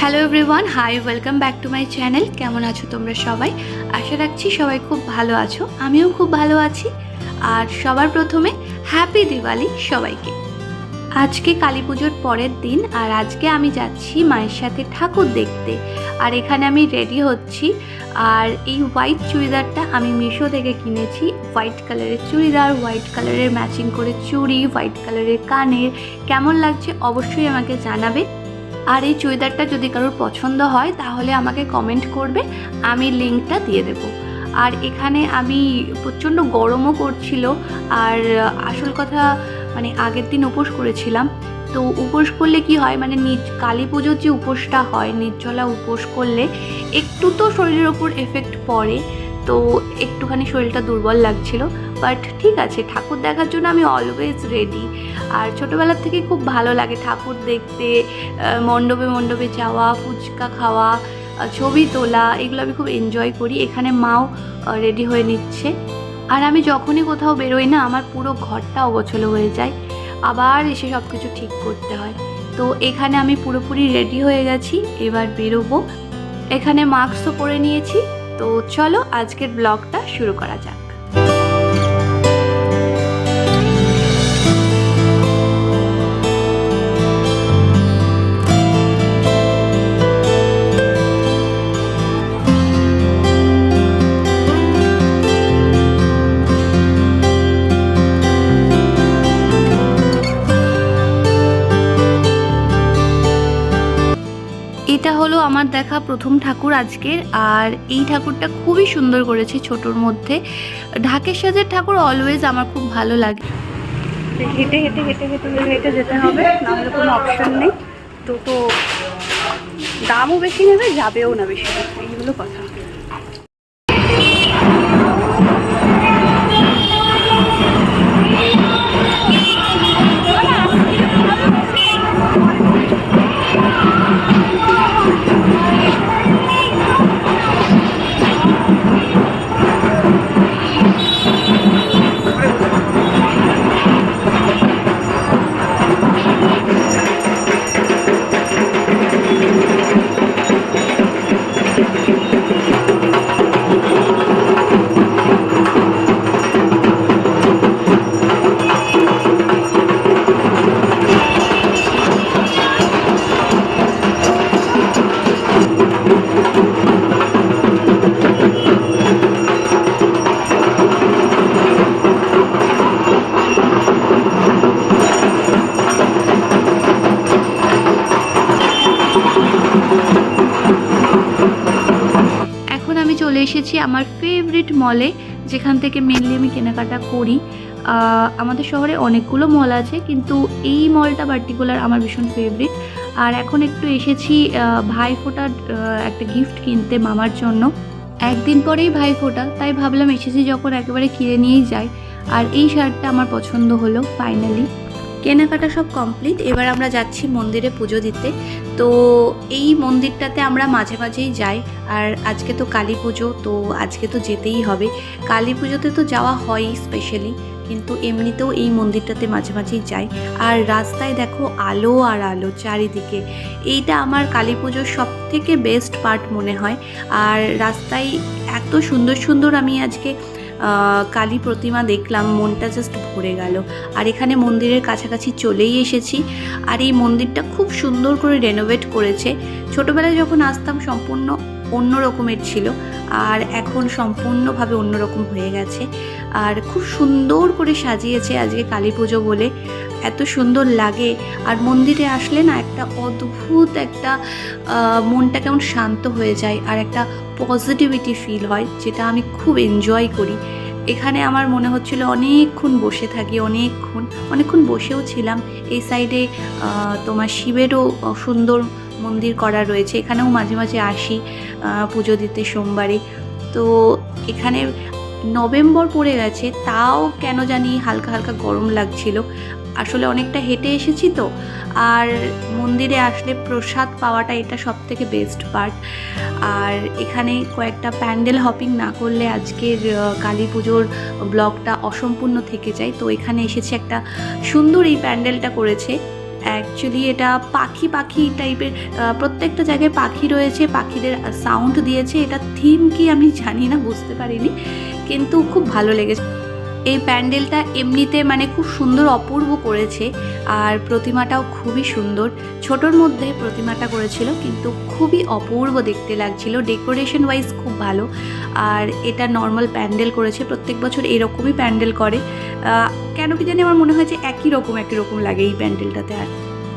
Hello everyone hi welcome back to my channel কেমন আছো তোমরা সবাই? আশা রাখছি সবাই খুব ভালো আছো। আমিও খুব ভালো আছি। আর সবার প্রথমে হ্যাপি দিওয়ালি সবাইকে। আজকে কালী পুজোর পরের দিন, আর আজকে আমি যাচ্ছি মায়ের সাথে ঠাকুর দেখতে। আর এখানে আমি রেডি হচ্ছি। আর এই হোয়াইট চুড়িদারটা আমি মিশো থেকে কিনেছি। হোয়াইট কালারের চুড়িদার হোয়াইট কালারের ম্যাচিং করে চুড়ি হোয়াইট কালারের কানের। কেমন লাগছে অবশ্যই আমাকে জানাবে। আর এই চুড়িদারটা যদি কারোর পছন্দ হয়, তাহলে আমাকে কমেন্ট করবে, আমি লিঙ্কটা দিয়ে দেব। আর এখানে আমি প্রচণ্ড গরমও করছিল, আর আসল কথা মানে আগের দিন উপোস করেছিলাম। তো উপোস করলে কি হয় মানে নিজ কালী পুজোর যে উপোসটা হয়, নির্জলা উপোস করলে একটু তো শরীরের ওপর এফেক্ট পড়ে। তো একটুখানি শরীরটা দুর্বল লাগছিল। বাট ঠিক আছে, ঠাকুর দেখার জন্য আমি অলওয়েজ রেডি আর ছোটোবেলার থেকে খুব ভালো লাগে ঠাকুর দেখতে মণ্ডপে মণ্ডপে যাওয়া, ফুচকা খাওয়া ছবি তোলা, এগুলো আমি খুব এনজয় করি। এখানে মাও রেডি হয়ে নিচ্ছে। আর আমি যখনই কোথাও বেরোই না, আমার পুরো ঘরটা অগোছলো হয়ে যায়। আবার এসে সব কিছু ঠিক করতে হয়। তো এখানে আমি পুরোপুরি রেডি হয়ে গেছি, এবার বেরোবো। এখানে মাস্কও পরে নিয়েছি। তো চলো আজকের ব্লগটা শুরু করা যাক। আমার দেখা প্রথম ঠাকুর আজকের, আর এই ঠাকুরটা খুবই সুন্দর করেছে ছোটোর মধ্যে। ঢাকের সাজের ঠাকুর অলওয়েজ আমার খুব ভালো লাগে। হেঁটে হেঁটে হেঁটে হেঁটে হেঁটে যেতে হবে, নাহলে কোনো অপশন নেই। তো তো দামও বেশি নেবে, যাবেও না বেশি। এইগুলো কথা। এসেছি আমার ফেভারিট মলে যেখান থেকে মেনলি আমি কেনাকাটা করি। আমাদের শহরে অনেকগুলো মল আছে কিন্তু এই মলটা পার্টিকুলার আমার ভীষণ ফেভারিট আর এখন একটু এসেছি আহ, ভাইফোঁটার আহ, একটা গিফট কিনতে মামার জন্য। একদিন পরেই ভাইফোঁটা তাই ভাবলাম এসেছি যখন একেবারে কিনে নিয়েই যাই। আর এই শার্টটা আমার পছন্দ হলো ফাইনালি কেনাকাটা সব কমপ্লিট। এবার আমরা যাচ্ছি মন্দিরে পুজো দিতে। তো এই মন্দিরটাতে আমরা মাঝে মাঝেই যাই। আর আজকে তো কালী পুজো, তো আজকে তো যেতেই হবে। কালী পুজোতে তো যাওয়া হয়ই স্পেশালি কিন্তু এমনিতেও এই মন্দিরটাতে মাঝে মাঝেই যাই। আর রাস্তায় দেখো আলো আর আলো চারিদিকে। এইটা আমার কালী পুজোর সব থেকে বেস্ট পার্ট মনে হয়। আর রাস্তায় এত সুন্দর সুন্দর আমি আজকে কালী প্রতিমা দেখলাম, মনটা জাস্ট ভরে গেল। আর এখানে মন্দিরের কাছাকাছি চলেই এসেছি। আর এই মন্দিরটা খুব সুন্দর করে রেনোভেট করেছে। ছোটোবেলায় যখন আসতাম, সম্পূর্ণ অন্য রকমের ছিল আর এখন সম্পূর্ণভাবে অন্যরকম হয়ে গেছে। আর খুব সুন্দর করে সাজিয়েছে আজকে কালী পুজো বলে। এত সুন্দর লাগে। আর মন্দিরে আসলে না একটা অদ্ভুত একটা মনটা কেমন শান্ত হয়ে যায় আর একটা পজিটিভিটি ফিল হয়, যেটা আমি খুব এনজয় করি। এখানে আমার মনে হচ্ছিল অনেকক্ষণ বসে থাকি, অনেকক্ষণ অনেকক্ষণ বসেও ছিলাম। এই সাইডে তোমার শিবেরও সুন্দর মন্দির করা রয়েছে। এখানেও মাঝে মাঝে আসি পুজো দিতে সোমবারে। তো এখানে নভেম্বর পড়ে গেছে, তাও কেন জানি হালকা হালকা গরম লাগছিল। আসলে অনেকটা হেঁটে এসেছি তো, আর মন্দিরে আসলে প্রসাদ পাওয়াটা এটা সব থেকে বেস্ট পার্ট আর এখানে কয়েকটা প্যান্ডেল হপিং না করলে আজকের কালী পুজোর ব্লগটা অসম্পূর্ণ থেকে যায়। তো এখানে এসেছে একটা সুন্দর এই প্যান্ডেলটা করেছে। অ্যাকচুয়ালি এটা পাখি পাখি টাইপের প্রত্যেকটা জায়গায় পাখি রয়েছে, পাখিদের সাউন্ড দিয়েছে, এটা থিম কি আমি জানি না, বুঝতে পারিনি, কিন্তু খুব ভালো লেগেছে। এই প্যান্ডেলটা এমনিতে মানে খুব সুন্দর, অপূর্ব করেছে আর প্রতিমাটাও খুবই সুন্দর। ছোটোর মধ্যে প্রতিমাটা করেছিল কিন্তু খুবই অপূর্ব দেখতে লাগছিল। ডেকোরেশন ওয়াইজ খুব ভালো। আর এটা নর্মাল প্যান্ডেল করেছে, প্রত্যেক বছর এরকমই প্যান্ডেল করে। কেন কি জানি আমার মনে হয় যে একই রকম একই রকম লাগে এই প্যান্ডেলটাতে আর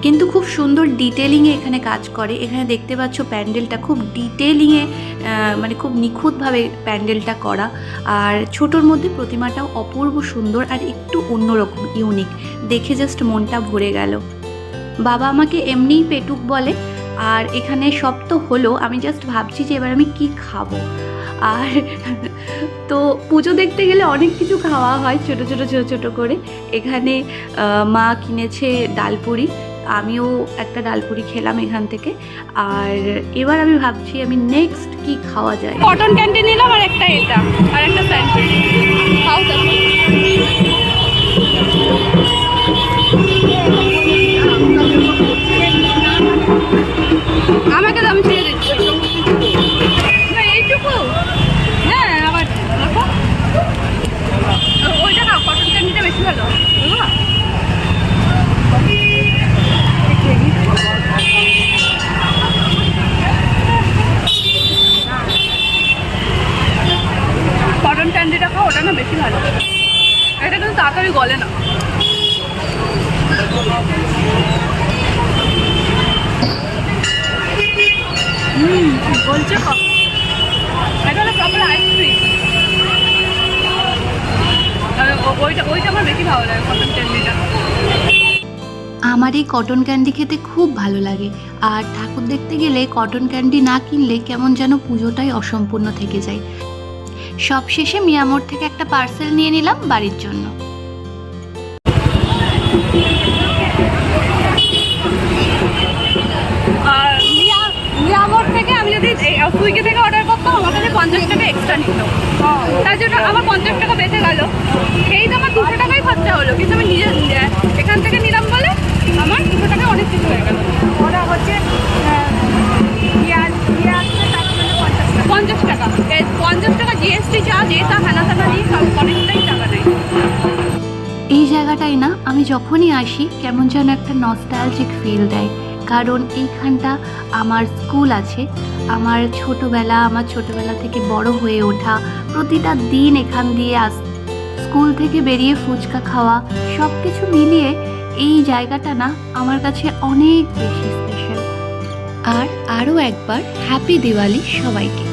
কিন্তু খুব সুন্দর ডিটেলিংয়ে এখানে কাজ করে। এখানে দেখতে পাচ্ছ প্যান্ডেলটা খুব ডিটেলিংয়ে মানে খুব নিখুঁতভাবে প্যান্ডেলটা করা। আর ছোটোর মধ্যে প্রতিমাটাও অপূর্ব সুন্দর আর একটু অন্যরকম ইউনিক দেখে জাস্ট মনটা ভরে গেল। বাবা আমাকে এমনিই পেটুক বলে, আর এখানে সব তো হলো, আমি জাস্ট ভাবছি যে এবার আমি কি খাব। আর তো পুজো দেখতে গেলে অনেক কিছু খাওয়া হয় ছোট ছোট ছোট ছোট করে। এখানে মা কিনেছে ডালপুরি। আমিও একটা ডালপুরি খেলাম এখান থেকে। আর এবার আমি ভাবছি আমি নেক্সট কি খাওয়া যায়। কটন ক্যান্টিন নিলাম আর তাড়াতাড়ি গলে না। আমার এই কটন ক্যান্ডি খেতে খুব ভালো লাগে। আর ঠাকুর দেখতে গেলে কটন ক্যান্ডি না কিনলে কেমন যেন পুজোটাই অসম্পূর্ণ থেকে যায়। সব শেষে মিয়ামোর থেকে একটা পার্সেল নিয়ে নিলাম বাড়ির জন্য। আর মিয়া মিয়ামোর থেকে আমি যদি সুইগি থেকে অর্ডার করতাম আমার কাছে পঞ্চাশ টাকা এক্সট্রা নিত। তার জন্য আমার পঞ্চাশ টাকা বেঁচে গেল। সেই তো আমার দুশো টাকাই খরচা এই না? আমি যখনই আসি, কেমন যেন একটা নস্টালজিক ফিল দেয়। কারণ এইখানটা আমার স্কুল আছে। আমার ছোটবেলা আমার ছোটবেলা থেকে বড় হয়ে ওঠা, প্রতিটা দিন এখান দিয়ে আস স্কুল থেকে বেরিয়ে ফুচকা খাওয়া সব কিছু মিলিয়ে এই জায়গাটা না আমার কাছে অনেক বেশি স্পেশাল আর আরও একবার হ্যাপি দিওয়ালি সবাইকে।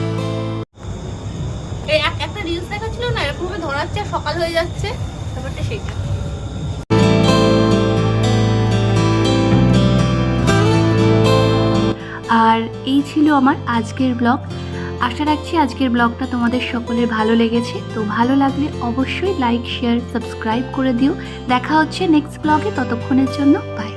একটা রিলস দেখাচ্ছিল না? এরকম ভাবে ধরাচ্ছে, সকাল হয়ে যাচ্ছে। ব্যাপারটা সেইটা। এই ছিল আমার আজকের ব্লগ। আশা রাখছি আজকের ব্লগটা তোমাদের সকলের ভালো লেগেছে। তো ভালো লাগলে অবশ্যই লাইক, শেয়ার, সাবস্ক্রাইব করে দিও। দেখা হচ্ছে নেক্সট ব্লগে ততক্ষণের জন্য বাই